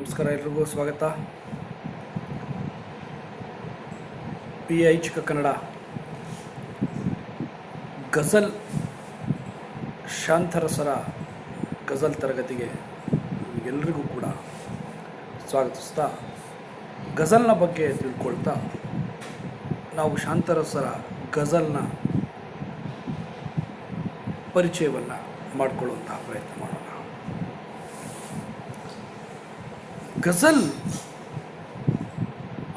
ನಮಸ್ಕಾರ, ಎಲ್ರಿಗೂ ಸ್ವಾಗತ. ಪಿ ಐಚ್ಕ ಕನ್ನಡ. ಗಜಲ್ ಶಾಂತರಸರ ಗಜಲ್ ತರಗತಿಗೆ ಎಲ್ಲರಿಗೂ ಕೂಡ ಸ್ವಾಗತಿಸ್ತಾ, ಗಜಲ್ನ ಬಗ್ಗೆ ತಿಳ್ಕೊಳ್ತಾ, ನಾವು ಶಾಂತರಸರ ಗಜಲ್ನ ಪರಿಚಯವನ್ನು ಮಾಡಿಕೊಳ್ಳುವಂತಹ ಪ್ರಯತ್ನ ಮಾಡೋಣ. ಗಜಲ್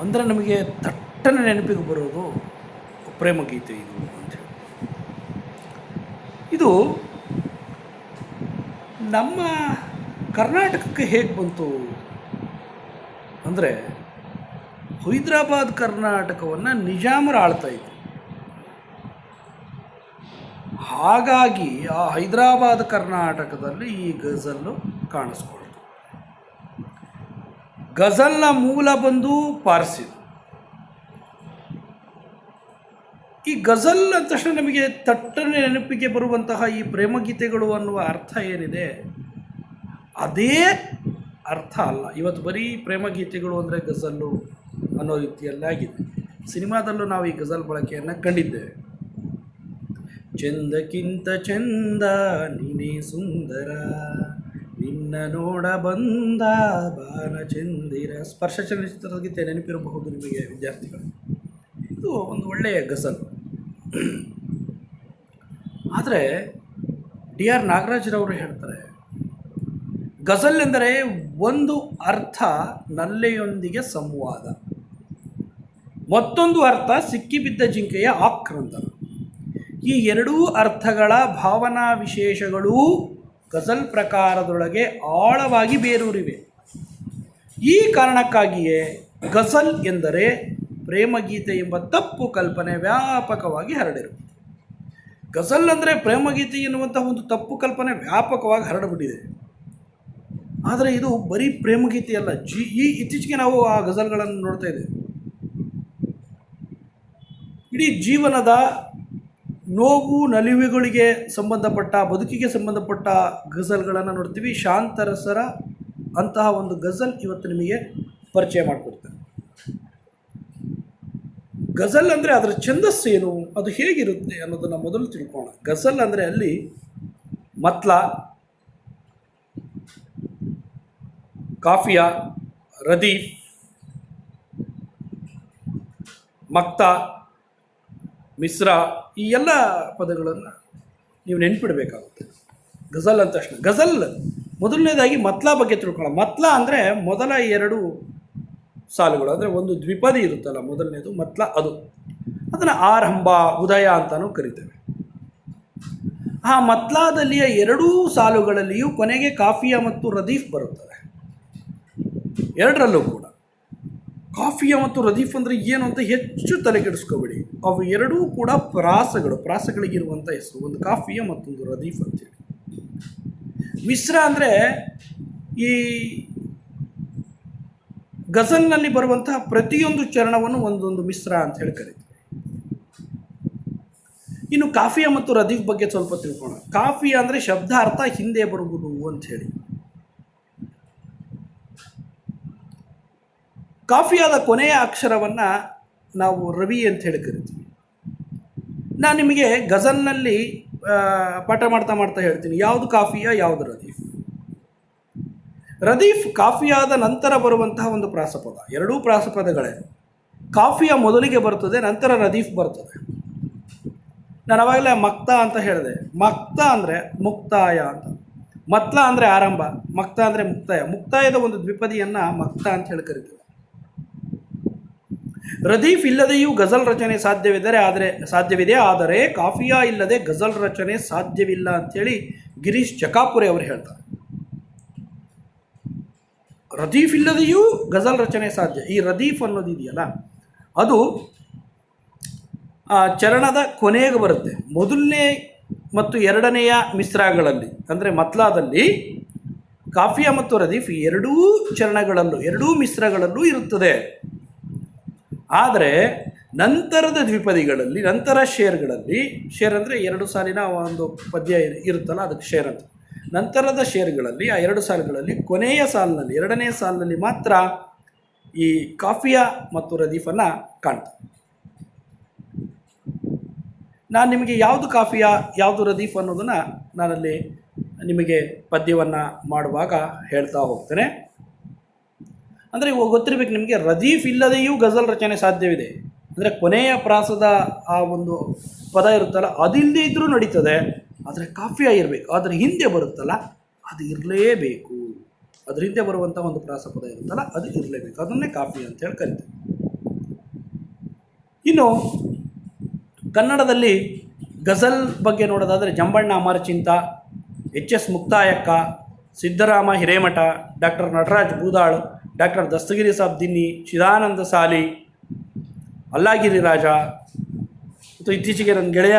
ಅಂದರೆ ನಮಗೆ ತಟ್ಟನೆ ನೆನಪಿಗೆ ಬರೋದು ಪ್ರೇಮಗೀತೆ ಇದು ಅಂತ ಇದು ನಮ್ಮ ಕರ್ನಾಟಕಕ್ಕೆ ಹೇಗೆ ಬಂತು ಅಂದರೆ ಹೈದರಾಬಾದ್ ಕರ್ನಾಟಕವನ್ನು ನಿಜಾಮರು ಆಳ್ತಾ ಇದ್ರು. ಹಾಗಾಗಿ ಆ ಹೈದರಾಬಾದ್ ಕರ್ನಾಟಕದಲ್ಲಿ ಈ ಗಜಲ್ಲು ಕಾಣಿಸ್ಕೊಳ್ತು ಗಜಲ್ನ ಮೂಲ ಬಂದು ಪಾರ್ಸಿ. ಈ ಗಜಲ್ ಅಂದ ತಕ್ಷಣ ನಮಗೆ ತಟ್ಟನೆ ನೆನಪಿಗೆ ಬರುವಂತಹ ಈ ಪ್ರೇಮಗೀತೆಗಳು ಅನ್ನುವ ಅರ್ಥ ಏನಿದೆ? ಅದೇ ಅರ್ಥ ಅಲ್ಲ. ಇವತ್ತು ಬರೀ ಪ್ರೇಮಗೀತೆಗಳು ಅಂದರೆ ಗಜಲ್ಲು ಅನ್ನೋ ರೀತಿಯಲ್ಲಾಗಿದೆ ಸಿನಿಮಾದಲ್ಲೂ ನಾವು ಈ ಗಜಲ್ ಬಳಕೆಯನ್ನು ಕಂಡಿದ್ದೇವೆ. ಚಂದಕ್ಕಿಂತ ಚಂದ ನೀನೇ ಸುಂದರ. ನಿನ್ನ ನೋಡ ಬಂದ ಬಾನ ಚಂದಿರ ಸ್ಪರ್ಶ ಚಲನಚಿತ್ರದ ಗೀತೆ ನೆನಪಿರಬಹುದು ನಿಮಗೆ ವಿದ್ಯಾರ್ಥಿಗಳು. ಇದು ಒಂದು ಒಳ್ಳೆಯ ಗಸಲ್. ಆದರೆ ಡಿ ಆರ್ ನಾಗರಾಜರವರು ಹೇಳ್ತಾರೆ, ಗಸಲ್ ಎಂದರೆ ಒಂದು ಅರ್ಥ ನಲ್ಲೆಯೊಂದಿಗೆ ಸಂವಾದ. ಮತ್ತೊಂದು ಅರ್ಥ ಸಿಕ್ಕಿಬಿದ್ದ ಜಿಂಕೆಯ ಆಕ್ರಂದನ. ಈ ಎರಡೂ ಅರ್ಥಗಳ ಭಾವನಾ ವಿಶೇಷಗಳೂ ಗಜಲ್ ಪ್ರಕಾರದೊಳಗೆ ಆಳವಾಗಿ ಬೇರೂರಿವೆ. ಈ ಕಾರಣಕ್ಕಾಗಿಯೇ ಗಜಲ್ ಎಂದರೆ ಪ್ರೇಮಗೀತೆ ಎಂಬ ತಪ್ಪು ಕಲ್ಪನೆ ವ್ಯಾಪಕವಾಗಿ ಹರಡಿರು. ಗಜಲ್ ಅಂದರೆ ಪ್ರೇಮಗೀತೆ ಎನ್ನುವಂತಹ ಒಂದು ತಪ್ಪು ಕಲ್ಪನೆ ವ್ಯಾಪಕವಾಗಿ ಹರಡಿಬಿಟ್ಟಿದೆ. ಆದರೆ ಇದು ಬರೀ ಪ್ರೇಮಗೀತೆ ಅಲ್ಲ. ಜಿ, ಈ ಇತ್ತೀಚೆಗೆ ನಾವು ಆ ಗಜಲ್ಗಳನ್ನು ನೋಡ್ತಾ ಇದ್ದೇವೆ. ಇಡೀ ಜೀವನದ ನೋವು, ನಲಿವುಗಳಿಗೆ ಸಂಬಂಧಪಟ್ಟ, ಬದುಕಿಗೆ ಸಂಬಂಧಪಟ್ಟ ಗಜಲ್ಗಳನ್ನು ನೋಡ್ತೀವಿ. ಶಾಂತರಸರ ಅಂತಹ ಒಂದು ಗಜಲ್ ಇವತ್ತು ನಿಮಗೆ ಪರಿಚಯ ಮಾಡಿಕೊಡ್ತಾರೆ ಗಜಲ್ ಅಂದರೆ ಅದರ ಛಂದಸ್ಸು ಏನು, ಅದು ಹೇಗಿರುತ್ತೆ ಅನ್ನೋದನ್ನು ಮೊದಲು ತಿಳ್ಕೋಣ ಗಜಲ್ ಅಂದರೆ ಅಲ್ಲಿ ಮತ್ಲ, ಕಾಫಿಯಾ ರದೀಫ್ ಮಕ್ತಾ ಮಿಶ್ರ ಈ ಎಲ್ಲ ಪದಗಳನ್ನು ನೀವು ನೆನ್ಪಿಡಬೇಕಾಗುತ್ತೆ. ಗಜಲ್ ಅಂತ ತಕ್ಷಣ. ಗಜಲ್ ಮೊದಲನೇದಾಗಿ ಮತ್ಲಾ ಬಗ್ಗೆ ತಿಳ್ಕೊಳ್ಳೋಣ. ಮತ್ಲಾ ಅಂದರೆ ಮೊದಲ ಎರಡು ಸಾಲುಗಳು. ಅಂದರೆ ಒಂದು ದ್ವಿಪದಿ ಇರುತ್ತಲ್ಲ, ಮೊದಲನೇದು ಮತ್ಲ ಅದು. ಅದನ್ನು ಆರಂಭ, ಉದಯ ಅಂತಲೂ ಕರಿತೇವೆ. ಆ ಮತ್ಲಾದಲ್ಲಿಯ ಎರಡೂ ಸಾಲುಗಳಲ್ಲಿಯೂ ಕೊನೆಗೆ ಕಾಫಿಯಾ ಮತ್ತು ರದೀಫ್ ಬರುತ್ತದೆ ಎರಡರಲ್ಲೂ ಕೂಡ. ಕಾಫಿಯ ಮತ್ತು ರದೀಫ್ ಅಂದರೆ ಏನು ಅಂತ ಹೆಚ್ಚು ತಲೆಗೆಡಿಸ್ಕೋಬೇಡಿ ಅವು ಎರಡೂ ಕೂಡ ಪ್ರಾಸಗಳು ಪ್ರಾಸಗಳಿಗಿರುವಂಥ ಹೆಸರು. ಒಂದು ಕಾಫಿಯ ಮತ್ತೊಂದು ರದೀಫ್ ಅಂತೇಳಿ. ಮಿಶ್ರ ಅಂದರೆ ಈ ಗಜಲ್ನಲ್ಲಿ ಬರುವಂತಹ ಪ್ರತಿಯೊಂದು ಚರಣವನ್ನು ಒಂದೊಂದು ಮಿಶ್ರ ಅಂತ ಹೇಳಿ ಕರೀತಾರೆ ಇನ್ನು ಕಾಫಿಯ ಮತ್ತು ರದೀಫ್ ಬಗ್ಗೆ ಸ್ವಲ್ಪ ತಿಳ್ಕೋಣ ಕಾಫಿಯ ಅಂದರೆ ಶಬ್ದ ಅರ್ಥ ಹಿಂದೆ ಬರುವುದು ಅಂತ ಹೇಳಿ. ಕಾಫಿಯಾದ ಕೊನೆಯ ಅಕ್ಷರವನ್ನು ನಾವು ರವಿ ಅಂತ ಹೇಳಿ ಕರಿತೀವಿ. ನಾನು ನಿಮಗೆ ಗಜಲ್ನಲ್ಲಿ ಪಾಠ ಮಾಡ್ತಾ ಮಾಡ್ತಾ ಹೇಳ್ತೀನಿ. ಯಾವುದು ಕಾಫಿಯ, ಯಾವುದು ರದೀಫ್? ರದೀಫ್ ಕಾಫಿಯಾದ ನಂತರ ಬರುವಂತಹ ಒಂದು ಪ್ರಾಸಪದ. ಎರಡೂ ಪ್ರಾಸಪದಗಳೇ. ಕಾಫಿಯ ಮೊದಲಿಗೆ ಬರ್ತದೆ, ನಂತರ ರದೀಫ್ ಬರ್ತದೆ. ನಾನು ಅವಾಗಲೇ ಮಕ್ತ ಅಂತ ಹೇಳಿದೆ. ಮಕ್ತ ಅಂದರೆ ಮುಕ್ತಾಯ ಅಂತ. ಮತ್ಲ ಅಂದರೆ ಆರಂಭ. ಮಕ್ತ ಅಂದರೆ ಮುಕ್ತಾಯ. ಮುಕ್ತಾಯದ ಒಂದು ದ್ವಿಪದಿಯನ್ನು ಮಕ್ತ ಅಂತ ಹೇಳಿ ಕರಿತೀವಿ. ರದೀಫ್ ಇಲ್ಲದೆಯೂ ಗಜಲ್ ರಚನೆ ಸಾಧ್ಯವಿದ್ದರೆ ಆದರೆ, ಸಾಧ್ಯವಿದೆ, ಆದರೆ ಕಾಫಿಯಾ ಇಲ್ಲದೆ ಗಜಲ್ ರಚನೆ ಸಾಧ್ಯವಿಲ್ಲ ಅಂಥೇಳಿ ಗಿರೀಶ್ ಚಕಾಪುರೆ ಅವರು ಹೇಳ್ತಾರೆ. ರದೀಫ್ ಇಲ್ಲದೆಯೂ ಗಜಲ್ ರಚನೆ ಸಾಧ್ಯ, ಈ ರದೀಫ್ ಅನ್ನೋದು ಇದೆಯಲ್ಲ, ಅದು ಚರಣದ ಕೊನೆಗೆ ಬರುತ್ತೆ. ಮೊದಲನೇ ಮತ್ತು ಎರಡನೆಯ ಮಿಶ್ರಗಳಲ್ಲಿ, ಅಂದರೆ ಮತ್ಲಾದಲ್ಲಿ ಕಾಫಿಯಾ ಮತ್ತು ರದೀಫ್ ಎರಡೂ ಚರಣಗಳಲ್ಲೂ, ಎರಡೂ ಮಿಶ್ರಗಳಲ್ಲೂ ಇರುತ್ತದೆ. ಆದರೆ ನಂತರದ ದ್ವಿಪದಿಗಳಲ್ಲಿ, ನಂತರ ಶೇರ್ಗಳಲ್ಲಿ, ಶೇರ್ ಅಂದರೆ ಎರಡು ಸಾಲಿನ ಒಂದು ಪದ್ಯ ಇರುತ್ತಲ್ಲ, ಅದಕ್ಕೆ ಶೇರ್ ಅಂತ. ನಂತರದ ಶೇರ್ಗಳಲ್ಲಿ, ಆ ಎರಡು ಸಾಲುಗಳಲ್ಲಿ, ಕೊನೆಯ ಸಾಲಿನಲ್ಲಿ, ಎರಡನೇ ಸಾಲಿನಲ್ಲಿ ಮಾತ್ರ ಈ ಕಾಫಿಯ ಮತ್ತು ರದೀಫನ್ನು ಕಾಣ್ತು ನಾನು ನಿಮಗೆ ಯಾವುದು ಕಾಫಿಯ, ಯಾವುದು ರದೀಫ್ ಅನ್ನೋದನ್ನು ನಾನಲ್ಲಿ ನಿಮಗೆ ಪದ್ಯವನ್ನು ಮಾಡುವಾಗ ಹೇಳ್ತಾ ಹೋಗ್ತೇನೆ. ಅಂದರೆ ಇವಾಗ ಗೊತ್ತಿರಬೇಕು ನಿಮಗೆ ರದೀಫ್ ಇಲ್ಲದೆಯೂ ಗಜಲ್ ರಚನೆ ಸಾಧ್ಯವಿದೆ. ಅಂದರೆ ಕೊನೆಯ ಪ್ರಾಸದ ಆ ಒಂದು ಪದ ಇರುತ್ತಲ್ಲ ಅದಿಲ್ಲದೆ ಇದ್ದರೂ ನಡೀತದೆ. ಆದರೆ ಕಾಫಿ ಆಗಿರಬೇಕು. ಅದರ ಹಿಂದೆ ಬರುತ್ತಲ್ಲ, ಅದು ಇರಲೇಬೇಕು. ಅದ್ರ ಹಿಂದೆ ಬರುವಂಥ ಒಂದು ಪ್ರಾಸ ಪದ ಇರುತ್ತಲ್ಲ, ಅದು ಇರಲೇಬೇಕು. ಅದನ್ನೇ ಕಾಫಿ ಅಂತ ಹೇಳಿ ಕರಿತೀವಿ ಇನ್ನು ಕನ್ನಡದಲ್ಲಿ ಗಜಲ್ ಬಗ್ಗೆ ನೋಡೋದಾದರೆ Jambanna Amarachinta H S Muktayakka, Siddarama Hiremath, doctor Nataraj Boodal doctor Dastagiri Sab Dinni, Chidananda Sali, Allagiri Raja. ಮತ್ತು ಇತ್ತೀಚೆಗೆ ನನ್ನ ಗೆಳೆಯ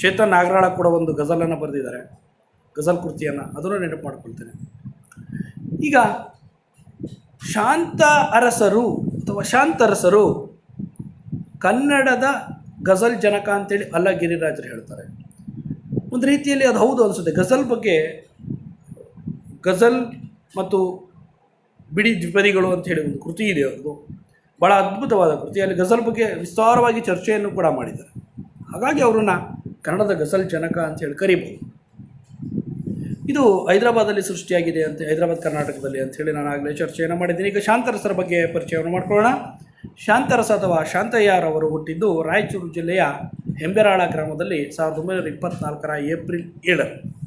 ಚೇತನ್ ನಾಗರಾಳ ಕೂಡ ಒಂದು ಗಜಲನ್ನು ಬರೆದಿದ್ದಾರೆ. ಗಜಲ್ ಕೃತಿಯನ್ನು ಅದನ್ನು ನೆನಪು ಮಾಡ್ಕೊಳ್ತೇನೆ. ಈಗ ಶಾಂತ ಅರಸರು ಅಥವಾ ಶಾಂತರಸರು ಕನ್ನಡದ ಗಜಲ್ ಜನಕ ಅಂತೇಳಿ ಅಲ್ಲ ಗಿರಿರಾಜರು ಹೇಳ್ತಾರೆ. ಒಂದು ರೀತಿಯಲ್ಲಿ ಅದು ಹೌದು ಅನಿಸುತ್ತೆ. ಗಜಲ್ ಬಗ್ಗೆ ಗಜಲ್ ಮತ್ತು ಬಿಡಿ ದ್ವಿಪದಿಗಳು ಅಂತ ಹೇಳಿ ಒಂದು ಕೃತಿ ಇದೆ ಅದು ಭಾಳ ಅದ್ಭುತವಾದ ಕೃತಿ. ಅಲ್ಲಿ ಗಜಲ್ ಬಗ್ಗೆ ವಿಸ್ತಾರವಾಗಿ ಚರ್ಚೆಯನ್ನು ಕೂಡ ಮಾಡಿದ್ದಾರೆ. ಹಾಗಾಗಿ ಅವರನ್ನು ಕನ್ನಡದ ಗಜಲ್ ಜನಕ ಅಂತ ಹೇಳಿ ಕರಿಬೋದು. ಇದು ಹೈದರಾಬಾದಲ್ಲಿ ಸೃಷ್ಟಿಯಾಗಿದೆ ಅಂತ, ಹೈದರಾಬಾದ್ ಕರ್ನಾಟಕದಲ್ಲಿ ಅಂತ ಹೇಳಿ ನಾನು ಆಗಲೇ ಚರ್ಚೆಯನ್ನು ಮಾಡಿದ್ದೀನಿ. ಈಗ ಶಾಂತರಸರ ಬಗ್ಗೆ ಪರಿಚಯವನ್ನು ಮಾಡಿಕೊಳ್ಳೋಣ. ಶಾಂತರಸ ಅಥವಾ ಶಾಂತಯ್ಯರವರು ಹುಟ್ಟಿದ್ದು ರಾಯಚೂರು ಜಿಲ್ಲೆಯ ಹೆಂಬೆರಾಳ ಗ್ರಾಮದಲ್ಲಿ ಸಾವಿರದ ಒಂಬೈನೂರ ಇಪ್ಪತ್ತ್ನಾಲ್ಕರ ಏಪ್ರಿಲ್ ಏಳರು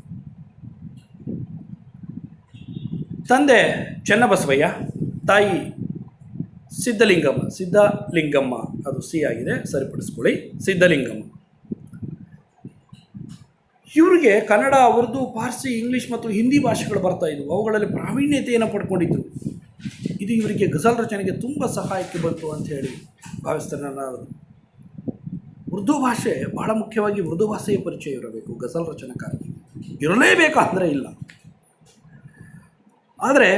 ತಂದೆ ಚೆನ್ನಬಸವಯ್ಯ, ತಾಯಿ ಸಿದ್ಧಲಿಂಗಮ್ಮ ಸಿದ್ಧಲಿಂಗಮ್ಮ, ಅದು ಸಿ ಆಗಿದೆ, ಸರಿಪಡಿಸ್ಕೊಳ್ಳಿ. ಸಿದ್ಧಲಿಂಗಮ್ಮ. ಇವರಿಗೆ ಕನ್ನಡ, ಉರ್ದು, ಪಾರ್ಸಿ, ಇಂಗ್ಲೀಷ್ ಮತ್ತು ಹಿಂದಿ ಭಾಷೆಗಳು ಬರ್ತಾ ಇದ್ವು. ಅವುಗಳಲ್ಲಿ ಪ್ರಾವೀಣ್ಯತೆಯನ್ನು ಪಡ್ಕೊಂಡಿದ್ದರು ಇದು ಇವರಿಗೆ ಗಜಲ್ ರಚನೆಗೆ ತುಂಬ ಸಹಾಯಕ್ಕೆ ಬಂತು ಅಂತ ಹೇಳಿ ಭಾವಿಸ್ತಾರೆ ನನ್ನ ಉರ್ದು ಭಾಷೆ, ಬಹಳ ಮುಖ್ಯವಾಗಿ ಉರ್ದು ಭಾಷೆಯ ಪರಿಚಯ ಇರಬೇಕು ಗಜಲ್ ಇರಲೇಬೇಕು ಅಂದರೆ ಇಲ್ಲ. ಆದರೆ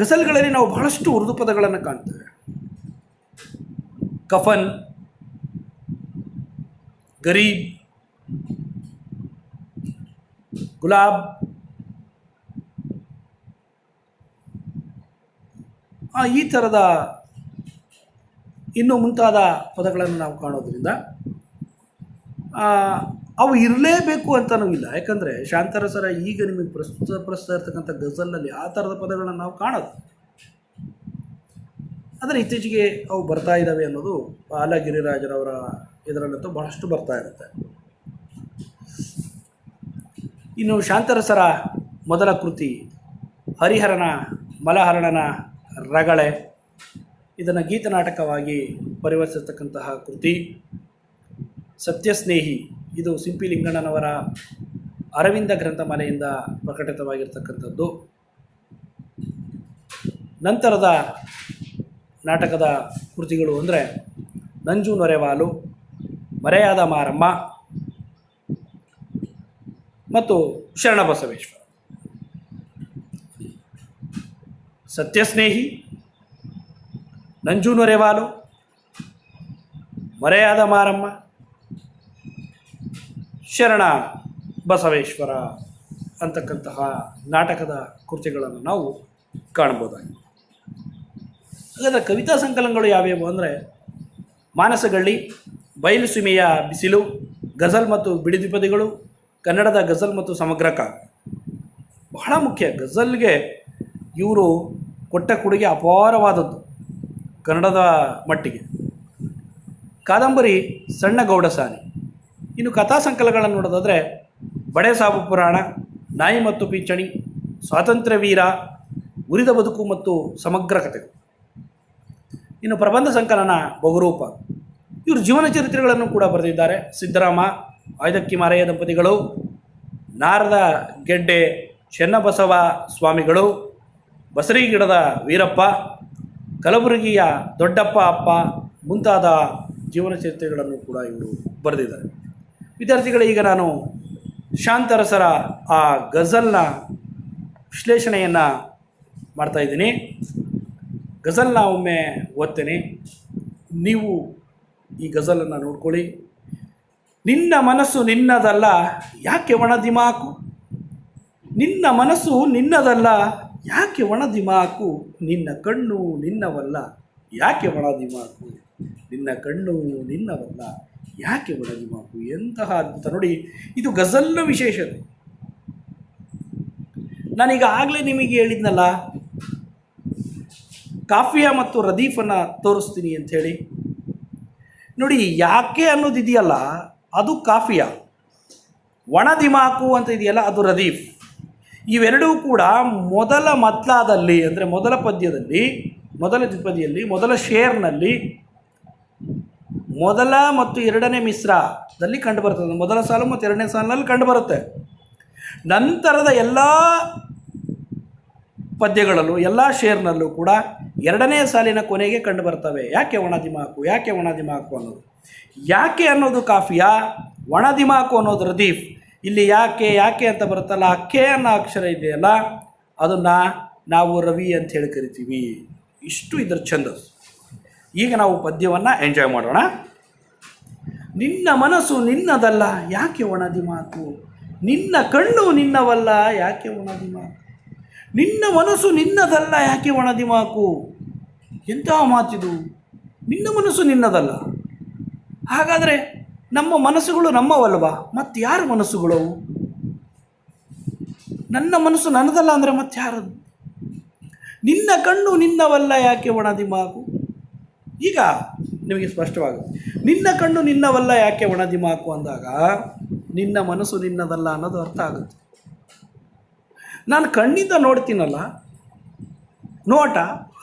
ಗಸಲ್ಗಳಲ್ಲಿ ನಾವು ಬಹಳಷ್ಟು ಉರ್ದು ಪದಗಳನ್ನು ಕಾಣ್ತೇವೆ. ಕಫನ್, ಗರೀಬ್, ಗುಲಾಬ್ ಈ ಥರದ ಇನ್ನು ಮುಂತಾದ ಪದಗಳನ್ನು ನಾವು ಕಾಣೋದ್ರಿಂದ ಅವು ಇರಲೇಬೇಕು ಅಂತ ಇಲ್ಲ ಯಾಕಂದರೆ ಶಾಂತರಸರ ಈಗ ನಿಮಗೆ ಪ್ರಸ್ತುತ ಪ್ರಸ್ತುತ ಇರ್ತಕ್ಕಂಥ ಗಜಲಲ್ಲಿ ಆ ಥರದ ಪದಗಳನ್ನು ನಾವು ಕಾಣೋದು. ಆದರೆ ಇತ್ತೀಚೆಗೆ ಅವು ಬರ್ತಾ ಇದ್ದಾವೆ ಅನ್ನೋದು ಬಾಲ ಗಿರಿರಾಜರವರ ಇದರಲ್ಲಂತೂ ಬಹಳಷ್ಟು ಬರ್ತಾ ಇರುತ್ತೆ. ಇನ್ನು ಶಾಂತರಸರ ಮೊದಲ ಕೃತಿ ಹರಿಹರನ ಮಲಹರಣನ ರಗಳೆ. ಇದನ್ನು ಗೀತನಾಟಕವಾಗಿ ಪರಿವರ್ತಿಸತಕ್ಕಂತಹ ಕೃತಿ ಸತ್ಯಸ್ನೇಹಿ. ಇದು ಸಿಂಪಿ ಲಿಂಗಣ್ಣನವರ ಅರವಿಂದ ಗ್ರಂಥಮಾಲೆಯಿಂದ ಪ್ರಕಟಿತವಾಗಿರ್ತಕ್ಕಂಥದ್ದು. ನಂತರದ ನಾಟಕದ ಕೃತಿಗಳು ಅಂದರೆ ನಂಜು ನೊರೆವಾಲು, ಮರೆಯಾದ ಮಾರಮ್ಮ ಮತ್ತು ಶರಣಬಸವೇಶ್ವರ. ಸತ್ಯಸ್ನೇಹಿ, ನಂಜು ನೊರೆವಾಲು, ಮರೆಯಾದ ಮಾರಮ್ಮ ಶರಣ ಬಸವೇಶ್ವರ ಅಂತಕ್ಕಂತಹ ನಾಟಕದ ಕೃತಿಗಳನ್ನು ನಾವು ಕಾಣ್ಬೋದಾಗಿದೆ ಹಾಗಾದರೆ ಕವಿತಾ ಸಂಕಲನಗಳು ಯಾವ್ಯಾವು ಅಂದರೆ ಮಾನಸಗಳ್ಳಿ ಬಯಲುಸೀಮೆಯ ಬಿಸಿಲು, ಗಜಲ್ ಮತ್ತು ಬಿಡಿದಿಪದಿಗಳು, ಕನ್ನಡದ ಗಜಲ್ ಮತ್ತು ಸಮಗ್ರ ಕಾವ್ಯ. ಬಹಳ ಮುಖ್ಯ. ಗಜಲ್ಗೆ ಇವರು ಕೊಟ್ಟ ಕೊಡುಗೆ ಅಪಾರವಾದದ್ದು ಕನ್ನಡದ ಮಟ್ಟಿಗೆ. ಕಾದಂಬರಿ ಸಣ್ಣ ಗೌಡಸಾನಿ ಇನ್ನು ಕಥಾ ಸಂಕಲಗಳನ್ನು ನೋಡೋದಾದರೆ ಬಡೆ ಸಾಬು ಪುರಾಣ, ನಾಯಿ ಮತ್ತು ಪಿಂಚಣಿ, ಸ್ವಾತಂತ್ರ್ಯ ವೀರ, ಉರಿದ ಬದುಕು ಮತ್ತು ಸಮಗ್ರ ಕಥೆಗಳು. ಇನ್ನು ಪ್ರಬಂಧ ಸಂಕಲನ ಬಹುರೂಪ. ಇವರು ಜೀವನ ಚರಿತ್ರೆಗಳನ್ನು ಕೂಡ ಬರೆದಿದ್ದಾರೆ. ಸಿದ್ದರಾಮ ಆಯ್ದಕ್ಕಿ ಮಾರಯ್ಯ ದಂಪತಿಗಳು, ನಾರದ ಗೆಡ್ಡೆ ಚೆನ್ನಬಸವ ಸ್ವಾಮಿಗಳು ಬಸರಿಗಿಡದ ವೀರಪ್ಪ, ಕಲಬುರಗಿಯ ದೊಡ್ಡಪ್ಪ ಅಪ್ಪ ಮುಂತಾದ ಜೀವನ ಚರಿತ್ರೆಗಳನ್ನು ಕೂಡ ಇವರು ಬರೆದಿದ್ದಾರೆ. ವಿದ್ಯಾರ್ಥಿಗಳೇ, ಈಗ ನಾನು ಶಾಂತರಸರ ಆ ಗಜಲ್ನ ವಿಶ್ಲೇಷಣೆಯನ್ನು ಮಾಡ್ತಾಯಿದ್ದೀನಿ ಗಜಲ್ನ ಒಮ್ಮೆ ಓದ್ತೇನೆ. ನೀವು ಈ ಗಜಲನ್ನು ನೋಡ್ಕೊಳ್ಳಿ. ನಿನ್ನ ಮನಸ್ಸು ನಿನ್ನದಲ್ಲ, ಯಾಕೆ ಒಣ ದಿಮಾಕು ನಿನ್ನ ಮನಸ್ಸು ನಿನ್ನದಲ್ಲ, ಯಾಕೆ ಒಣ ದಿಮಾಕು ನಿನ್ನ ಕಣ್ಣು ನಿನ್ನವಲ್ಲ, ಯಾಕೆ ಒಣ ದಿಮಾಕು ನಿನ್ನ ಕಣ್ಣು ನಿನ್ನವಲ್ಲ ಯಾಕೆ ಒಣ ದಿಮಾಕು ಎಂತಹ ಅದ್ಭುತ. ನೋಡಿ, ಇದು ಗಜಲ್ನ ವಿಶೇಷತೆ ನಾನೀಗ ಆಗಲೇ ನಿಮಗೆ ಹೇಳಿದ್ನಲ್ಲ, ಕಾಫಿಯಾ ಮತ್ತು ರದೀಫನ್ನು ತೋರಿಸ್ತೀನಿ ಅಂಥೇಳಿ ನೋಡಿ, ಯಾಕೆ ಅನ್ನೋದು ಇದೆಯಲ್ಲ, ಅದು ಕಾಫಿಯಾ. ಒಣ ದಿಮಾಕು ಅಂತ ಇದೆಯಲ್ಲ, ಅದು ರದೀಫ್. ಇವೆರಡೂ ಕೂಡ ಮೊದಲ ಮತ್ಲಾದಲ್ಲಿ ಅಂದರೆ ಮೊದಲ ಪದ್ಯದಲ್ಲಿ, ಮೊದಲ ದ್ವಿಪದಿಯಲ್ಲಿ, ಮೊದಲ ಶೇರ್ನಲ್ಲಿ ಮೊದಲ ಮತ್ತು ಎರಡನೇ ಮಿಶ್ರದಲ್ಲಿ ಕಂಡುಬರ್ತದೆ ಮೊದಲ ಸಾಲು ಮತ್ತು ಎರಡನೇ ಸಾಲಿನಲ್ಲಿ ಕಂಡುಬರುತ್ತೆ ನಂತರದ ಎಲ್ಲ ಪದ್ಯಗಳಲ್ಲೂ, ಎಲ್ಲ ಶೇರ್ನಲ್ಲೂ ಕೂಡ ಎರಡನೇ ಸಾಲಿನ ಕೊನೆಗೆ ಕಂಡುಬರ್ತವೆ ಯಾಕೆ ಒಣ ದಿಮಾಕು ಯಾಕೆ ಒಣ ದಿಮಾಕು ಅನ್ನೋದು? ಯಾಕೆ ಅನ್ನೋದು ಕಾಫಿಯಾ? ಒಣ ದಿಮಾಕು ಅನ್ನೋದು ರದೀಫ್. ಇಲ್ಲಿ ಯಾಕೆ ಯಾಕೆ ಅಂತ ಬರುತ್ತಲ್ಲ ಅಕ್ಕೆ ಅನ್ನೋ ಅಕ್ಷರ ಇದೆಯಲ್ಲ, ಅದನ್ನು ನಾವು ರವಿ ಅಂತ ಹೇಳಿ ಕರಿತೀವಿ. ಇಷ್ಟು ಇದರ ಛಂದಸ್ಸು. ಈಗ ನಾವು ಪದ್ಯವನ್ನು ಎಂಜಾಯ್ ಮಾಡೋಣ. ನಿನ್ನ ಮನಸ್ಸು ನಿನ್ನದಲ್ಲ, ಯಾಕೆ ಒಣದಿ ಮಾತು? ನಿನ್ನ ಕಣ್ಣು ನಿನ್ನವಲ್ಲ, ಯಾಕೆ ಒಣದಿ ಮಾತು? ನಿನ್ನ ಮನಸ್ಸು ನಿನ್ನದಲ್ಲ, ಯಾಕೆ ಒಣದಿ ಮಾಕು ಎಂಥ ಮಾತಿದು? ನಿನ್ನ ಮನಸ್ಸು ನಿನ್ನದಲ್ಲ. ಹಾಗಾದರೆ ನಮ್ಮ ಮನಸ್ಸುಗಳು ನಮ್ಮವಲ್ವಾ? ಮತ್ತು ಯಾರ ಮನಸ್ಸುಗಳು? ನನ್ನ ಮನಸ್ಸು ನನ್ನದಲ್ಲ ಅಂದರೆ ಮತ್ತೆ ಯಾರದು? ನಿನ್ನ ಕಣ್ಣು ನಿನ್ನವಲ್ಲ, ಯಾಕೆ ಒಣದಿ ದಿಮಾಕು ಈಗ ನಿಮಗೆ ಸ್ಪಷ್ಟವಾಗುತ್ತೆ. ನಿನ್ನ ಕಣ್ಣು ನಿನ್ನವಲ್ಲ, ಯಾಕೆ ಒಣದಿಮಾಕು ಅಂದಾಗ ನಿನ್ನ ಮನಸ್ಸು ನಿನ್ನದಲ್ಲ ಅನ್ನೋದು ಅರ್ಥ ಆಗುತ್ತೆ. ನಾನು ಕಣ್ಣಿಂದ ನೋಡ್ತೀನಲ್ಲ, ನೋಟ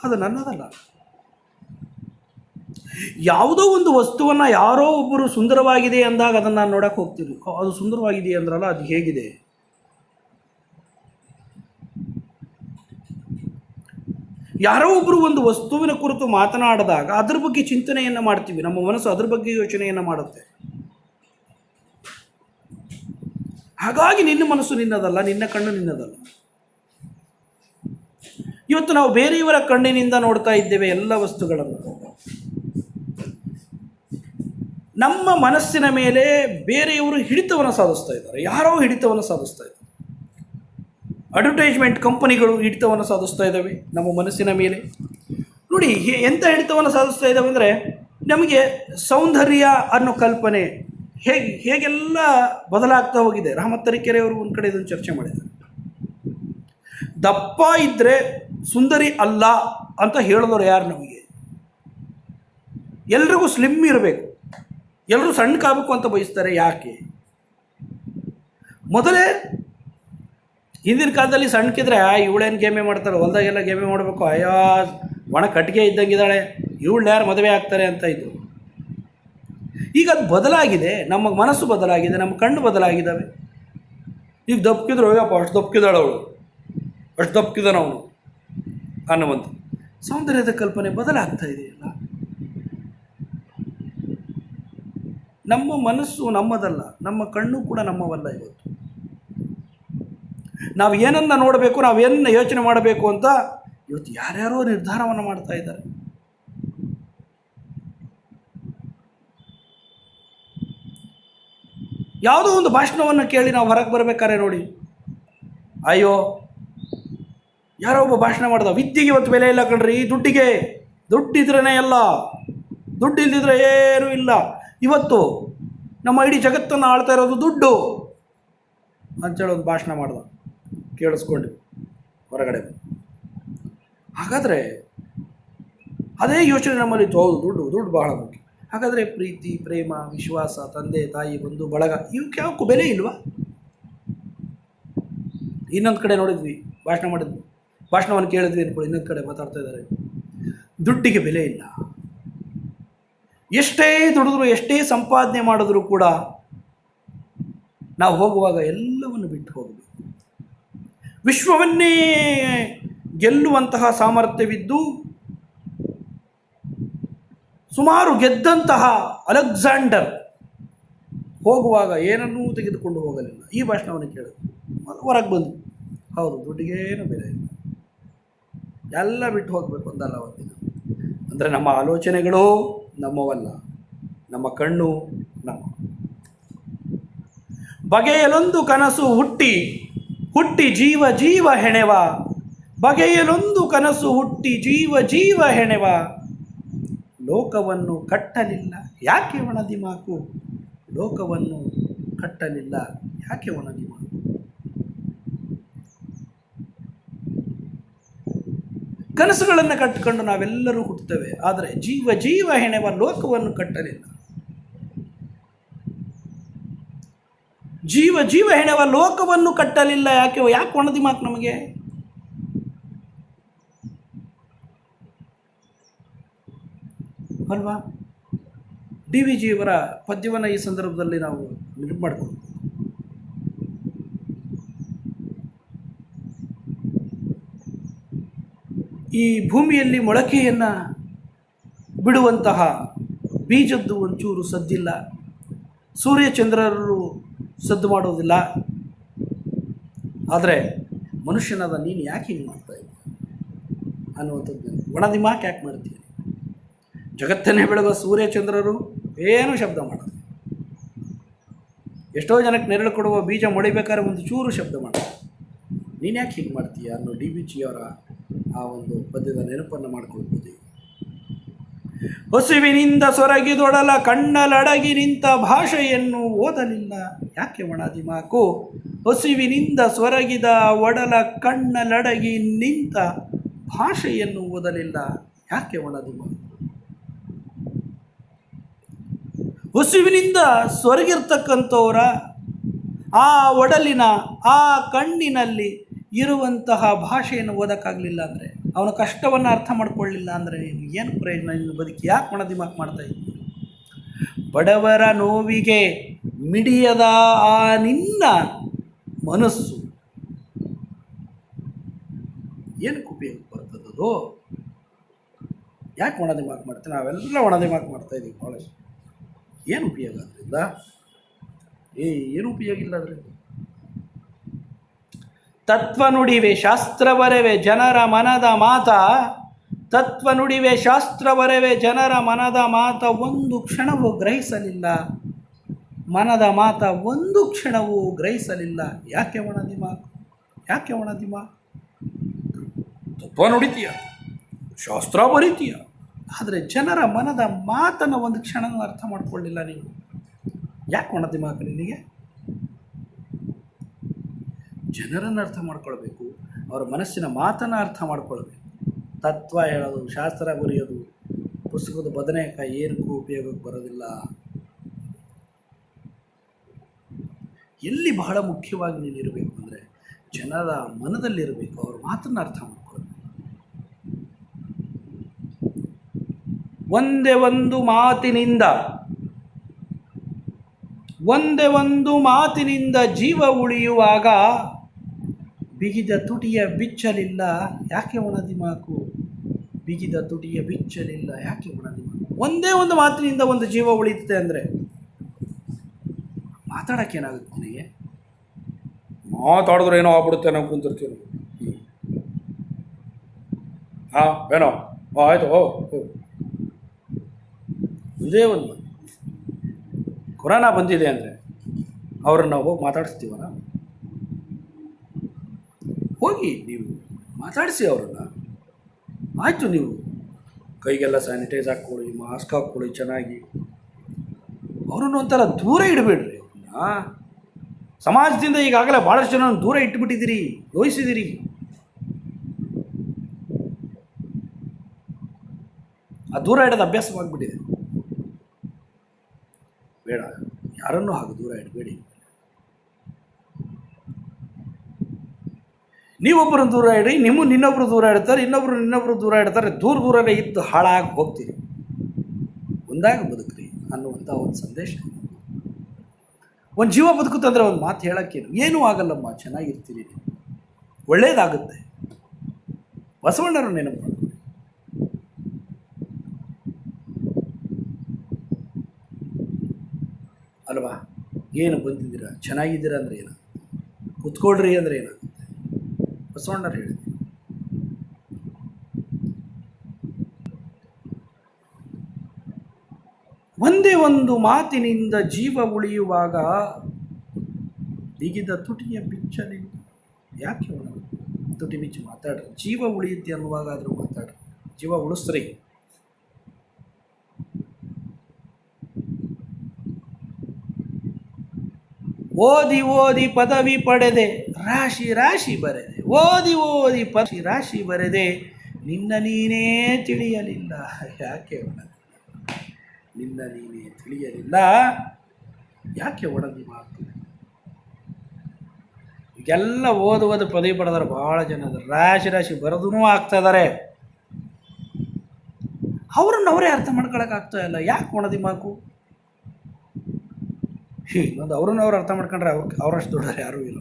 ಅದು ನನ್ನದಲ್ಲ. ಯಾವುದೋ ಒಂದು ವಸ್ತುವನ್ನು ಯಾರೋ ಒಬ್ಬರು ಸುಂದರವಾಗಿದೆ ಅಂದಾಗ ಅದನ್ನು ನಾನು ನೋಡಕ್ಕೆ ಹೋಗ್ತೀನಿ ಅದು ಸುಂದರವಾಗಿದೆ ಅಂದ್ರಲ್ಲ, ಅದು ಹೇಗಿದೆ? ಯಾರೋ ಒಬ್ಬರು ಒಂದು ವಸ್ತುವಿನ ಕುರಿತು ಮಾತನಾಡಿದಾಗ ಅದ್ರ ಬಗ್ಗೆ ಚಿಂತನೆಯನ್ನು ಮಾಡ್ತೀವಿ. ನಮ್ಮ ಮನಸ್ಸು ಅದ್ರ ಬಗ್ಗೆ ಯೋಚನೆಯನ್ನು ಮಾಡುತ್ತೆ. ಹಾಗಾಗಿ ನಿನ್ನ ಮನಸ್ಸು ನಿನ್ನದಲ್ಲ, ನಿನ್ನ ಕಣ್ಣು ನಿನ್ನದಲ್ಲ. ಇವತ್ತು ನಾವು ಬೇರೆಯವರ ಕಣ್ಣಿನಿಂದ ನೋಡ್ತಾ ಇದ್ದೇವೆ ಎಲ್ಲ ವಸ್ತುಗಳನ್ನು. ನಮ್ಮ ಮನಸ್ಸಿನ ಮೇಲೆ ಬೇರೆಯವರು ಹಿಡಿತವನ್ನು ಸಾಧಿಸ್ತಾ ಇದ್ದಾರೆ. ಯಾರೋ ಹಿಡಿತವನ್ನು ಸಾಧಿಸ್ತಾ ಇದ್ದಾರೆ. ಅಡ್ವರ್ಟೈಸ್ಮೆಂಟ್ ಕಂಪನಿಗಳು ಹಿಡಿತವನ್ನು ಸಾಧಿಸ್ತಾ ಇದ್ದಾವೆ ನಮ್ಮ ಮನಸ್ಸಿನ ಮೇಲೆ. ನೋಡಿ ಎಂಥ ಹಿಡಿತವನ್ನು ಸಾಧಿಸ್ತಾ ಇದ್ದಾವೆ ಅಂದರೆ ನಮಗೆ ಸೌಂದರ್ಯ ಅನ್ನೋ ಕಲ್ಪನೆ ಹೇಗೆ, ಹೇಗೆಲ್ಲ ಬದಲಾಗ್ತಾ ಹೋಗಿದೆ. ರಹಮತ್ ತರೀಕೆರೆಯವರು ಒಂದು ಕಡೆ ಇದನ್ನು ಚರ್ಚೆ ಮಾಡಿದ್ದಾರೆ. ದಪ್ಪ ಇದ್ದರೆ ಸುಂದರಿ ಅಲ್ಲ ಅಂತ ಹೇಳಿದವರು ಯಾರು ನಮಗೆ? ಎಲ್ರಿಗೂ ಸ್ಲಿಮ್ ಇರಬೇಕು. ಎಲ್ಲರೂ ಸಣ್ಣ ಕಾಬೇಕು ಅಂತ ಬಯಸ್ತಾರೆ ಯಾಕೆ? ಮೊದಲೇ ಹಿಂದಿನ ಕಾಲದಲ್ಲಿ ಸಣ್ಣಕ್ಕಿದ್ರೆ ಇವಳೇನು ಗೇಮೆ ಮಾಡ್ತಾರೆ ಹೊಲ್ದಾಗೆಲ್ಲ ಗೇಮೆ ಮಾಡಬೇಕು. ಅಯ್ಯೋ, ಒಣ ಕಟ್ಟಿಗೆ ಇದ್ದಂಗಿದ್ದಾಳೆ. ಇವಳು ಯಾರು ಮದುವೆ ಆಗ್ತಾರೆ ಅಂತ ಇದ್ದರು ಈಗ ಅದು ಬದಲಾಗಿದೆ. ನಮ್ಮ ಮನಸ್ಸು ಬದಲಾಗಿದೆ. ನಮ್ಮ ಕಣ್ಣು ಬದಲಾಗಿದ್ದಾವೆ. ಈಗ ದಪ್ಕಿದ್ರು ಹೋಗಪ್ಪ ಅಷ್ಟು ದಪ್ಕಿದಾಳು ಅವಳು. ಅಷ್ಟು ದಪ್ಕಿದಾನ ಅವನು ಅನ್ನುವಂಥ ಸೌಂದರ್ಯದ ಕಲ್ಪನೆ ಬದಲಾಗ್ತಾ ಇದೆಯಲ್ಲ. ನಮ್ಮ ಮನಸ್ಸು ನಮ್ಮದಲ್ಲ. ನಮ್ಮ ಕಣ್ಣು ಕೂಡ ನಮ್ಮವಲ್ಲ ಇವತ್ತು. ನಾವು ಏನನ್ನ ನೋಡಬೇಕು, ನಾವು ಏನನ್ನ ಯೋಚನೆ ಮಾಡಬೇಕು ಅಂತ ಇವತ್ತು ಯಾರ್ಯಾರೋ ನಿರ್ಧಾರವನ್ನು ಮಾಡ್ತಾ ಇದ್ದಾರೆ. ಯಾವುದೋ ಒಂದು ಭಾಷಣವನ್ನು ಕೇಳಿ ನಾವು ಹೊರಗೆ ಬರಬೇಕಾರೆ ನೋಡಿ. ಅಯ್ಯೋ, ಯಾರೋ ಒಬ್ಬ ಭಾಷಣ ಮಾಡ್ದ, ವಿದ್ಯೆಗೆ ಇವತ್ತು ಬೆಲೆ ಇಲ್ಲ ಕಣ್ರಿ, ದುಡ್ಡಿಗೆ ದುಡ್ಡಿದ್ರೇ ಎಲ್ಲ ದುಡ್ಡು ಇಲ್ದಿದ್ರೆ ಏನೂ ಇಲ್ಲ. ಇವತ್ತು ನಮ್ಮ ಇಡೀ ಜಗತ್ತನ್ನು ಆಳ್ತಾ ಇರೋದು ದುಡ್ಡು. ಅಂತೇಳಿ ಒಂದು ಭಾಷಣ ಮಾಡ್ದ. ಕೇಳಿಸ್ಕೊಂಡು ಹೊರಗಡೆ. ಹಾಗಾದರೆ ಅದೇ ಯೋಚನೆ ನಮ್ಮಲ್ಲಿ ಹೌದು ದುಡ್ಡು ದುಡ್ಡು ಬಹಳ ಮುಖ್ಯ. ಹಾಗಾದರೆ ಪ್ರೀತಿ, ಪ್ರೇಮ, ವಿಶ್ವಾಸ, ತಂದೆ, ತಾಯಿ, ಬಂಧು, ಬಳಗ ಇವಕ್ಕೆ ಯಾವಕ್ಕೂ ಬೆಲೆ ಇಲ್ವಾ? ಇನ್ನೊಂದು ಕಡೆ ನೋಡಿದ್ವಿ, ಭಾಷಣ ಮಾಡಿದ್ವಿ. ಭಾಷಣವನ್ನು ಕೇಳಿದ್ವಿ ಅಂದ್ಕೊಳ್ಳಿ ಇನ್ನೊಂದು ಕಡೆ ಮಾತಾಡ್ತಾ ಇದ್ದಾರೆ. ದುಡ್ಡಿಗೆ ಬೆಲೆ ಇಲ್ಲ. ಎಷ್ಟೇ ದುಡಿದ್ರು, ಎಷ್ಟೇ ಸಂಪಾದನೆ ಮಾಡಿದ್ರು ಕೂಡ ನಾವು ಹೋಗುವಾಗ ಎಲ್ಲವನ್ನು ಬಿಟ್ಟು ಹೋಗಬೇಕು. ವಿಶ್ವವನ್ನೇ ಗೆಲ್ಲುವಂತಹ ಸಾಮರ್ಥ್ಯವಿದ್ದು, ಸುಮಾರು ಗೆದ್ದಂತಹ ಅಲೆಕ್ಸಾಂಡರ್ ಹೋಗುವಾಗ ಏನನ್ನೂ ತೆಗೆದುಕೊಂಡು ಹೋಗಲಿಲ್ಲ. ಈ ಭಾಷಣವನ್ನು ಕೇಳಿದ್ರು. ಹೊರಗೆ ಬಂದು ಹೌದು, ದುಡ್ಡಿಗೇನು ಬೆಲೆ ಇಲ್ಲ. ಎಲ್ಲ ಬಿಟ್ಟು ಹೋಗಬೇಕು ಅಂದಲ್ಲ ಒಂದಿನ ಅಂದರೆ ನಮ್ಮ ಆಲೋಚನೆಗಳು ನಮ್ಮವಲ್ಲ. ನಮ್ಮ ಕಣ್ಣು ನಮ್ಮ. ಬಗೆಯಲೊಂದು ಕನಸು ಹುಟ್ಟಿ ಹುಟ್ಟಿ ಜೀವ ಜೀವ ಹೆಣೆವ. ಬಗೆಯಲೊಂದು ಕನಸು ಹುಟ್ಟಿ ಜೀವ ಜೀವ ಹೆಣೆವ. ಲೋಕವನ್ನು ಕಟ್ಟಲಿಲ್ಲ, ಯಾಕೆ ಒಣದಿ ಮಾಕು ಲೋಕವನ್ನು ಕಟ್ಟಲಿಲ್ಲ, ಯಾಕೆ ಒಣದಿ ಮಾಕು ಕನಸುಗಳನ್ನು ಕಟ್ಟಿಕೊಂಡು ನಾವೆಲ್ಲರೂ ಹುಟ್ಟುತ್ತೇವೆ, ಆದರೆ ಜೀವ ಜೀವ ಹೆಣೆವ, ಲೋಕವನ್ನು ಕಟ್ಟಲಿಲ್ಲ. ಜೀವ ಜೀವ ಹೆಣೆವ ಲೋಕವನ್ನು ಕಟ್ಟಲಿಲ್ಲ. ಯಾಕೆ ಯಾಕೆ ಒಣದಿ ಮಾತು ನಮಗೆ? ಅಲ್ವಾ? ಡಿ ವಿ ಜಿಯವರ ಪದ್ಯವನ್ನು ಈ ಸಂದರ್ಭದಲ್ಲಿ ನಾವು ನೆನಪು ಈ ಭೂಮಿಯಲ್ಲಿ ಮೊಳಕೆಯನ್ನು ಬಿಡುವಂತಹ ಬೀಜದ್ದು ಒಂಚೂರು ಸದ್ದಿಲ್ಲ. ಸೂರ್ಯಚಂದ್ರರು ಸದ್ದು ಮಾಡೋದಿಲ್ಲ ಆದರೆ ಮನುಷ್ಯನಾದ ನೀನು ಯಾಕೆ ಹಿಂಗೆ ಮಾಡ್ತಾ ಇದ್ದ ಅನ್ನುವಂಥದ್ದು ಒಣದಿಮಾಕ್ ಯಾಕೆ ಮಾಡ್ತೀನಿ ಜಗತ್ತನ್ನೇ ಬೆಳಗುವ ಸೂರ್ಯಚಂದ್ರರು ಏನೂ ಶಬ್ದ ಮಾಡೋದು ಎಷ್ಟೋ ಜನಕ್ಕೆ ನೆರಳು ಕೊಡುವ ಬೀಜ ಮೊಳಿಬೇಕಾದ್ರೆ ಒಂದು ಚೂರು ಶಬ್ದ ಮಾಡೋದು ನೀನು ಯಾಕೆ ಹೀಗೆ ಮಾಡ್ತೀಯ ಅನ್ನೋ ಡಿ ಬಿ ಜಿಯವರ ಆ ಒಂದು ಪದ್ಯದ ನೆನಪನ್ನು ಮಾಡ್ಕೊಳ್ಬೋದು? ಹಸುವಿನಿಂದ ಸೊರಗಿದೊಡಲ ಕಣ್ಣಲಡಗಿ ನಿಂತ ಭಾಷೆಯನ್ನು ಓದಲಿಲ್ಲ. ಯಾಕೆ ಒಣದಿ ಮಾಕು? ಹಸುವಿನಿಂದ ಸೊರಗಿದ ಒಡಲ ಕಣ್ಣಲಡಗಿ ನಿಂತ ಭಾಷೆಯನ್ನು ಓದಲಿಲ್ಲ. ಯಾಕೆ ಒಣದಿ ಮಾಕು? ಹಸುವಿನಿಂದ ಸೊರಗಿರ್ತಕ್ಕಂಥವರ ಆ ಒಡಲಿನ ಆ ಕಣ್ಣಿನಲ್ಲಿ ಇರುವಂತಹ ಭಾಷೆಯನ್ನು ಓದಕ್ಕಾಗಲಿಲ್ಲ ಅಂದರೆ? ಅವನ ಕಷ್ಟವನ್ನು ಅರ್ಥ ಮಾಡಿಕೊಳ್ಳಿಲ್ಲ ಅಂದರೆ ನೀನು ಏನು ಪ್ರಯೋಜನ? ನಿನ್ನ ಬದುಕಿ ಯಾಕೆ ಮಾಡ್ತಾ ಇದ್ದೀನಿ ಬಡವರ ನೋವಿಗೆ ಮಿಡಿಯದ ಆ ನಿನ್ನ ಮನಸ್ಸು ಏನಕ್ಕೆ ಉಪಯೋಗ ಬರ್ತದದು ಯಾಕೆ ಒಣದಿಮಾಕ್ ಮಾಡ್ತೀನಿ ನಾವೆಲ್ಲ ಒಣದಿಮಾಕ್ ಮಾಡ್ತಾ ಇದ್ದೀವಿ ಕಾಲೇಜ್ ಏನು ಉಪಯೋಗ ಅದರಿಂದ ಏ, ಏನು ಉಪಯೋಗ ಇಲ್ಲ ಅದರಿಂದ ತತ್ವ ನುಡಿವೆ ಶಾಸ್ತ್ರವರವೆ ಜನರ ಮನದ ಮಾತ. ತತ್ವ ನುಡಿವೆ ಶಾಸ್ತ್ರವರವೆ ಜನರ ಮನದ ಮಾತ ಒಂದು ಕ್ಷಣವೂ ಗ್ರಹಿಸಲಿಲ್ಲ. ಮನದ ಮಾತ ಒಂದು ಕ್ಷಣವೂ ಗ್ರಹಿಸಲಿಲ್ಲ. ಯಾಕೆ ಒಣದಿಮ ಯಾಕೆ ಒಣದಿಮ ತತ್ವ ನುಡಿತೀಯ, ಶಾಸ್ತ್ರ ಬರಿತೀಯ. ಆದರೆ ಜನರ ಮನದ ಮಾತನ್ನು ಒಂದು ಕ್ಷಣವೂ ಅರ್ಥ ಮಾಡಿಕೊಳ್ಳಿಲ್ಲ ನೀವು. ಯಾಕೆ ಒಣದಿಮಾಕ ನಿನಗೆ? ಜನರನ್ನು ಅರ್ಥ ಮಾಡ್ಕೊಳ್ಬೇಕು, ಅವರ ಮನಸ್ಸಿನ ಮಾತನ್ನು ಅರ್ಥ ಮಾಡ್ಕೊಳ್ಬೇಕು. ತತ್ವ ಹೇಳೋದು, ಶಾಸ್ತ್ರ ಬರೆಯೋದು, ಪುಸ್ತಕದ ಬದನೆಕಾಯಿ ಏನಕ್ಕೂ ಉಪಯೋಗಕ್ಕೆ ಬರೋದಿಲ್ಲ. ಎಲ್ಲಿ ಬಹಳ ಮುಖ್ಯವಾಗಿ ನೀನು ಇರಬೇಕು ಅಂದರೆ ಜನರ ಮನದಲ್ಲಿರಬೇಕು, ಅವ್ರ ಮಾತನ್ನು ಅರ್ಥ ಮಾಡ್ಕೊಳ್ಬೇಕು. ಒಂದೇ ಒಂದು ಮಾತಿನಿಂದ, ಒಂದೇ ಒಂದು ಮಾತಿನಿಂದ ಜೀವ ಉಳಿಯುವಾಗ ಬಿಗಿದ ತುಟಿಯ ಬಿಚ್ಚಲಿಲ್ಲ, ಯಾಕೆ ಒಣದಿ ಮಾಕು? ಬಿಗಿದ ತುಟಿಯ ಬಿಚ್ಚಲಿಲ್ಲ, ಯಾಕೆ ಒಣದಿ ಮಾಕು? ಒಂದೇ ಒಂದು ಮಾತಿನಿಂದ ಒಂದು ಜೀವ ಉಳಿಯುತ್ತೆ ಅಂದರೆ? ಮಾತಾಡೋಕ್ಕೆ ಏನಾಗುತ್ತೆ ನನಗೆ? ಮಾತಾಡಿದ್ರೆ ಏನೋ ಆಗ್ಬಿಡುತ್ತೆ ನಾವು ಕುಂತಿರ್ತೀವಿ ಹಾಂ ಏನೋ ಹಾಂ, ಆಯಿತು ಓ ಇದೇ ಒಂದು. ಕೊರೋನಾ ಬಂದಿದೆ ಅಂದರೆ ಅವ್ರನ್ನ ನಾವು ಹೋಗಿ ಮಾತಾಡಿಸ್ತೀವಲ್ಲ? ಹೋಗಿ ನೀವು ಮಾತಾಡಿಸಿ ಅವರನ್ನು. ಆಯಿತು ನೀವು. ಕೈಗೆಲ್ಲ ಸ್ಯಾನಿಟೈಸ್ ಹಾಕ್ಕೊಳ್ಳಿ ಮಾಸ್ಕ್ ಹಾಕ್ಕೊಳ್ಳಿ ಚೆನ್ನಾಗಿ. ಅವರನ್ನು ಒಂಥರ ದೂರ ಇಡಬೇಡ್ರಿ ಅವ್ರನ್ನ. ಸಮಾಜದಿಂದ ಈಗಾಗಲೇ ಭಾಳಷ್ಟು ಜನ ದೂರ ಇಟ್ಬಿಟ್ಟಿದ್ದೀರಿ ಯೋಚಿಸಿದಿರಿ ಆ ದೂರ ಇಡೋದು ಅಭ್ಯಾಸವಾಗಿಬಿಟ್ಟಿದೆ ಬೇಡ, ಯಾರನ್ನೂ ಹಾಗೆ ದೂರ ಇಡಬೇಡಿ. ನೀವೊಬ್ಬರನ್ನು ದೂರ ಇಡಿ ನಿಮ್ಮ ನಿನ್ನೊಬ್ಬರು ದೂರ ಇಡ್ತಾರೆ ಇನ್ನೊಬ್ಬರು ನಿನ್ನೊಬ್ಬರು ದೂರ ಇಡ್ತಾರೆ ದೂರ ದೂರನೇ ಇದ್ದು ಹಾಳಾಗಿ ಹೋಗ್ತೀರಿ. ಒಂದಾಗಿ ಬದುಕ್ರಿ ಅನ್ನುವಂಥ ಒಂದು ಸಂದೇಶ. ಒಂದು ಜೀವ ಬದುಕುತ್ತಂದರೆ ಒಂದು ಮಾತು ಹೇಳೋಕ್ಕೇನು? ಏನೂ ಆಗಲ್ಲಮ್ಮ, ಚೆನ್ನಾಗಿರ್ತೀರಿ ನೀವು. ಒಳ್ಳೇದಾಗುತ್ತೆ. ಬಸವಣ್ಣರು ನೆನಪು ಮಾಡ್ಕೊಳ್ಳಿ. ಅಲ್ವಾ? ಏನು ಬಂದಿದ್ದೀರಾ? ಚೆನ್ನಾಗಿದ್ದೀರಾ ಅಂದ್ರೆ ಏನು? ಕುತ್ಕೊಳ್ರಿ ಅಂದರೆ ಏನಾಗುತ್ತೆ ಬಸವಣ್ಣರು ಹೇಳಿದ್ರು. ಒಂದೇ ಒಂದು ಮಾತಿನಿಂದ ಜೀವ ಉಳಿಯುವಾಗ ಬಿಗಿದ ತುಟಿಯ ಬಿಚ್ಚನೆ ಯಾಕೆ ತುಟಿ ಬಿಚ್ಚಿ ಮಾತಾಡ್ರಿ. ಜೀವ ಉಳಿಯುತ್ತೆ ಅನ್ನುವಾಗಾದರೂ ಮಾತಾಡ್ರಿ. ಜೀವ ಉಳಿಸ್ರಿ. ಓದಿ ಓದಿ ಪದವಿ ಪಡೆದೆ, ರಾಶಿ ರಾಶಿ ಬರೆದೆ. ಓದಿ ಓದಿ ಪಕ್ಷಿ ರಾಶಿ ಬರೆದೆ, ನಿನ್ನ ನೀನೇ ತಿಳಿಯಲಿಲ್ಲ. ಯಾಕೆ ಒಣಗಿ ನಿನ್ನ ನೀನೇ ತಿಳಿಯಲಿಲ್ಲ. ಯಾಕೆ ಒಣದಿ ಮಾತು? ಈಗೆಲ್ಲ ಓದುವುದು ಓದು ಪದವಿ ಪಡೆದ್ರೆ ಭಾಳ ಜನ ರಾಶಿ ರಾಶಿ ಬರೆದೂ ಆಗ್ತಾ ಇದ್ದಾರೆ. ಅವ್ರನ್ನ ಅವರೇ ಅರ್ಥ ಮಾಡ್ಕೊಳಕ್ಕೆ ಆಗ್ತಾ ಇಲ್ಲ. ಯಾಕೆ ಒಣದಿ ಮಾಕು ಇನ್ನೊಂದು ಅವ್ರನ್ನ ಅವ್ರು ಅರ್ಥ ಮಾಡ್ಕೊಂಡ್ರೆ ಅವ್ರ ಅವರಷ್ಟು ದೊಡ್ಡರು ಯಾರೂ ಇಲ್ಲ.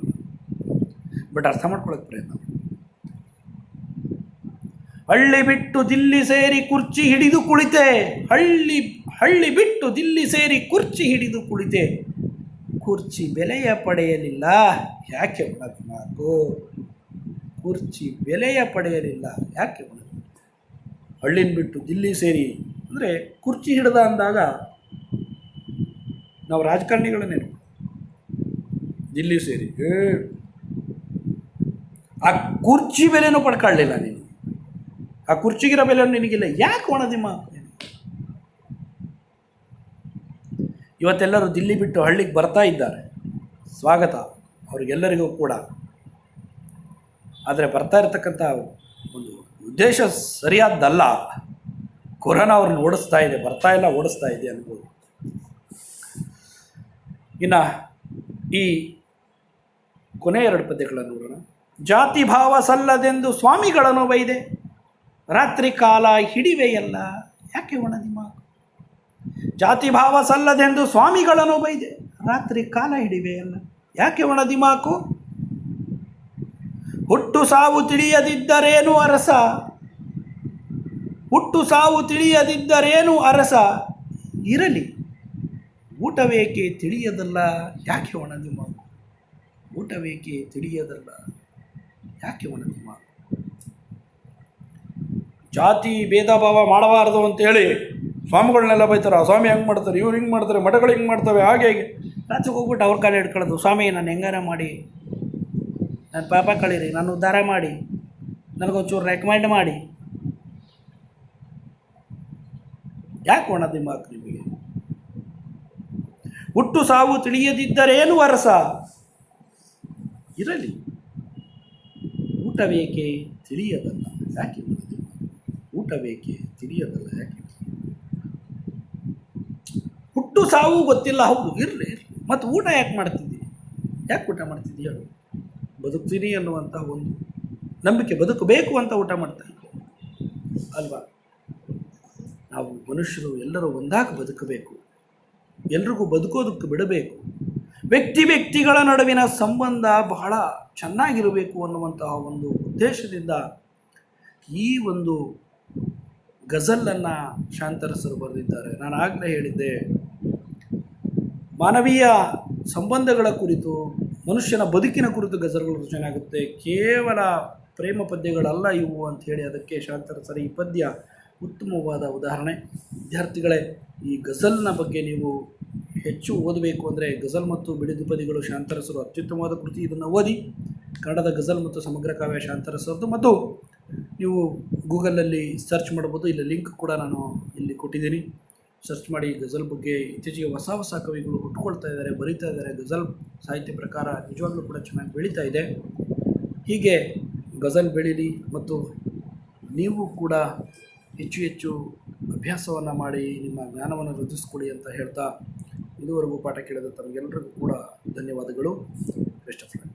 ಬಟ್ ಅರ್ಥ ಮಾಡ್ಕೊಳಕ್ಕೆ ಪ್ರಯತ್ನ ಹಳ್ಳಿ ಬಿಟ್ಟು ದಿಲ್ಲಿ ಸೇರಿ ಕುರ್ಚಿ ಹಿಡಿದು ಕುಳಿತೆ. ಹಳ್ಳಿ ಹಳ್ಳಿ ಬಿಟ್ಟು ದಿಲ್ಲಿ ಸೇರಿ ಕುರ್ಚಿ ಹಿಡಿದು ಕುಳಿತೆ. ಕುರ್ಚಿ ಬೆಲೆಯ ಪಡೆಯಲಿಲ್ಲ. ಯಾಕೆ ಒಣಗಿ ಮಾತು? ಕುರ್ಚಿ ಬೆಲೆಯ ಪಡೆಯಲಿಲ್ಲ. ಯಾಕೆ ಒಣಗಿ ಹಳ್ಳಿನ ಬಿಟ್ಟು ದಿಲ್ಲಿ ಸೇರಿ, ಅಂದರೆ ಕುರ್ಚಿ ಹಿಡ್ದ ಅಂದಾಗ ನಾವು ರಾಜಕಾರಣಿಗಳ ನೆನಪು ದಿಲ್ಲಿ ಸೇರಿ, ಏ ಆ ಕುರ್ಚಿ ಬೆಲೆನೂ ಪಡ್ಕೊಳ್ಳಿಲ್ಲ ನೀನು. ಆ ಕುರ್ಚಿಗಿರೋ ಬೆಲೆ ನಿನಗಿಲ್ಲ. ಯಾಕೆ ಒಣದಿಮ್ಮ? ಇವತ್ತೆಲ್ಲರೂ ದಿಲ್ಲಿ ಬಿಟ್ಟು ಹಳ್ಳಿಗೆ ಬರ್ತಾ ಇದ್ದಾರೆ. ಸ್ವಾಗತ ಅವ್ರಿಗೆಲ್ಲರಿಗೂ ಕೂಡ. ಆದರೆ ಬರ್ತಾ ಇರತಕ್ಕಂಥ ಒಂದು ಉದ್ದೇಶ ಸರಿಯಾದ್ದಲ್ಲ. ಕೊರೋನಾ ಅವ್ರನ್ನ ಓಡಿಸ್ತಾ ಇದೆ, ಬರ್ತಾ ಇಲ್ಲ, ಓಡಿಸ್ತಾ ಇದೆ ಅನ್ಬೋದು. ಇನ್ನು ಈ ಕೊನೆ ಎರಡು ಪದ್ಯಗಳನ್ನು ನೋಡೋಣ. ಜಾತಿ ಭಾವ ಸಲ್ಲದೆಂದು ಸ್ವಾಮಿಗಳನ್ನು ಬೈದೆ. ರಾತ್ರಿ ಕಾಲ ಹಿಡಿವೆಯಲ್ಲ, ಯಾಕೆ ಒಣದಿಮ್ಮ ಜಾತಿ ಭಾವ ಸಲ್ಲದೆಂದು ಸ್ವಾಮಿಗಳನ್ನು ಬೈದೆ. ರಾತ್ರಿ ಕಾಲ ಹಿಡಿವೆಯಲ್ಲ, ಯಾಕೆ ಒಣದಿಮಾಕು ಹುಟ್ಟು ಸಾವು ತಿಳಿಯದಿದ್ದರೇನು ಅರಸ? ಹುಟ್ಟು ಸಾವು ತಿಳಿಯದಿದ್ದರೇನು ಅರಸ? ಇರಲಿ, ಊಟವೇಕೆ ತಿಳಿಯದಲ್ಲ, ಯಾಕೆ ಒಣದಿಮಾಕು ಊಟವೇಕೆ ತಿಳಿಯದಲ್ಲ? ಯಾಕೆ ಒಣದಿಮಾಕು ಜಾತಿ ಭೇದ ಭಾವ ಮಾಡಬಾರದು ಅಂತೇಳಿ ಸ್ವಾಮಿಗಳನ್ನೆಲ್ಲ ಬೈತಾರೆ. ಆ ಸ್ವಾಮಿ ಹೆಂಗೆ ಮಾಡ್ತಾರೆ? ಇವ್ರು ಹಿಂಗೆ ಮಾಡ್ತಾರೆ, ಮಠಗಳು ಹಿಂಗೆ ಮಾಡ್ತವೆ, ಹಾಗೆ ಹೇಗೆ. ರಾತ್ರಿಗೆ ಹೋಗ್ಬಿಟ್ಟು ಅವ್ರ ಕಾಲ ಹಿಡ್ಕೊಳ್ಳೋದು, ಸ್ವಾಮಿ ನಾನು ಹೆಂಗಾರ ಮಾಡಿ. ನನ್ನ ಪಾಪ ಕಳೀರಿ ನಾನು ಉದ್ಧಾರ ಮಾಡಿ. ನನಗೊಂಚೂರು ರೆಕಮೆಂಡ್ ಮಾಡಿ. ಯಾಕೆ ಒಣ ದಿಮಾಕ್ ನಿಮಗೆ? ಹುಟ್ಟು ಸಾವು ತಿಳಿಯದಿದ್ದರೇನು ವರಸ ಇರಲಿ. ಊಟವೇಕೆ ತಿಳಿಯದಲ್ಲ. ಯಾಕೆ? ಊಟ ಬೇಕೆ? ತಿಳಿಯದಲ್ಲ. ಯಾಕೆ? ಹುಟ್ಟು ಸಾವು ಗೊತ್ತಿಲ್ಲ. ಹೌದು, ಇರಲಿ ಇರಲಿ. ಮತ್ತು ಊಟ ಯಾಕೆ ಮಾಡ್ತಿದ್ದೀವಿ ಯಾಕೆ ಊಟ ಮಾಡ್ತಿದ್ದೀಯ ಬದುಕ್ತೀನಿ ಅನ್ನುವಂಥ ಒಂದು ನಂಬಿಕೆ ಬದುಕಬೇಕು ಅಂತ ಊಟ ಮಾಡ್ತಾ ಅಲ್ವಾ? ನಾವು ಮನುಷ್ಯರು ಎಲ್ಲರೂ ಒಂದಾಗಿ ಬದುಕಬೇಕು. ಎಲ್ರಿಗೂ ಬದುಕೋದಕ್ಕೆ ಬಿಡಬೇಕು. ವ್ಯಕ್ತಿ ವ್ಯಕ್ತಿಗಳ ನಡುವಿನ ಸಂಬಂಧ ಬಹಳ ಚೆನ್ನಾಗಿರಬೇಕು ಅನ್ನುವಂತಹ ಒಂದು ಉದ್ದೇಶದಿಂದ ಈ ಒಂದು ಗಜಲನ್ನು ಶಾಂತರಸರು ಬರೆದಿದ್ದಾರೆ. ನಾನು ಆಗಲೇ ಹೇಳಿದ್ದೆ, ಮಾನವೀಯ ಸಂಬಂಧಗಳ ಕುರಿತು, ಮನುಷ್ಯನ ಬದುಕಿನ ಕುರಿತು ಗಜಲ್ಗಳು ರಚನೆ ಆಗುತ್ತೆ. ಕೇವಲ ಪ್ರೇಮ ಪದ್ಯಗಳಲ್ಲ ಇವು ಅಂತ ಹೇಳಿ ಅದಕ್ಕೆ ಶಾಂತರಸರ ಈ ಪದ್ಯ ಉತ್ತಮವಾದ ಉದಾಹರಣೆ. ವಿದ್ಯಾರ್ಥಿಗಳೇ, ಈ ಗಜಲ್ನ ಬಗ್ಗೆ ನೀವು ಹೆಚ್ಚು ಓದಬೇಕು ಅಂದರೆ ಗಜಲ್ ಮತ್ತು ಬಿಡಿದುಪದಿಗಳು ಶಾಂತರಸರು ಅತ್ಯುತ್ತಮವಾದ ಕೃತಿ. ಇದನ್ನು ಓದಿ ಕನ್ನಡದ ಗಜಲ್ ಮತ್ತು ಸಮಗ್ರ ಕಾವ್ಯ ಶಾಂತರಸರದು ಮತ್ತು ನೀವು ಗೂಗಲಲ್ಲಿ ಸರ್ಚ್ ಮಾಡ್ಬೋದು. ಇಲ್ಲಿ ಲಿಂಕ್ ಕೂಡ ನಾನು ಇಲ್ಲಿ ಕೊಟ್ಟಿದ್ದೀನಿ. ಸರ್ಚ್ ಮಾಡಿ ಗಜಲ್ ಬಗ್ಗೆ ಇತ್ತೀಚೆಗೆ ಹೊಸ ಹೊಸ ಕವಿಗಳು ಹುಟ್ಕೊಳ್ತಾ ಇದ್ದಾರೆ, ಬರೀತಾ ಇದ್ದಾರೆ. ಗಜಲ್ ಸಾಹಿತ್ಯ ಪ್ರಕಾರ ನಿಜವಾಗ್ಲೂ ಕೂಡ ಚೆನ್ನಾಗಿ ಬೆಳೀತಾ ಇದೆ. ಹೀಗೆ ಗಜಲ್ ಬೆಳೀಲಿ ಮತ್ತು ನೀವು ಕೂಡ ಹೆಚ್ಚು ಹೆಚ್ಚು ಅಭ್ಯಾಸವನ್ನು ಮಾಡಿ, ನಿಮ್ಮ ಜ್ಞಾನವನ್ನು ವೃದ್ಧಿಸ್ಕೊಳ್ಳಿ ಅಂತ ಹೇಳ್ತಾ ಇದುವರೆಗೂ ಪಾಠ ಕೇಳಿದ ತಮಗೆಲ್ಲರಿಗೂ ಕೂಡ ಧನ್ಯವಾದಗಳು. Best of luck.